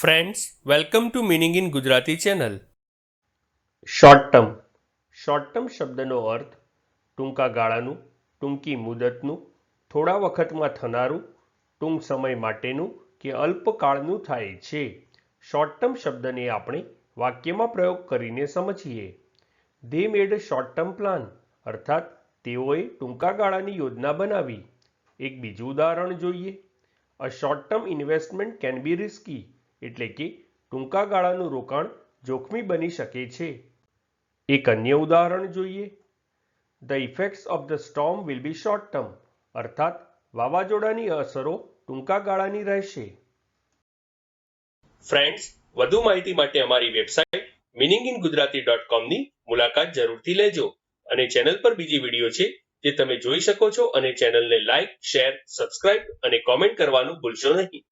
Friends welcome to meaning in Gujarati channel short term short term શબ્દનો અર્થ ટૂંકા ગાળાનું, ટૂંકી મુદતનું, થોડા વખતમાં થનારું, ટૂંક સમય માટેનું કે અલ્પકાળનું થાય છે. શોર્ટ ટર્મ શબ્દને આપણે વાક્યમાં પ્રયોગ કરીને સમજીએ. They made short term plan અર્થાત, તેઓએ ટૂંકા ગાળાની યોજના બનાવી. એક બીજું ઉદાહરણ જોઈએ. A short term investment can be risky એટલે કે ટૂંકા ગાળાનું રોકાણ જોખમી બની શકે છે. એક અન્ય ઉદાહરણ જોઈએ. The effects of the storm will be short term અર્થાત વાવાઝોડાની અસરો ટૂંકા ગાળાની રહેશે. ફ્રેન્ડ્સ વધુ માહિતી માટે અમારી website meaning in Gujarati dot કોમની મુલાકાત જરૂરથી લેજો અને ચેનલ પર બીજી વીડિયો છે જે તમે જોઈ શકો છો અને ચેનલને લાઇક શેર સબસ્ક્રાઇબ અને કોમેન્ટ કરવાનું ભૂલશો નહીં.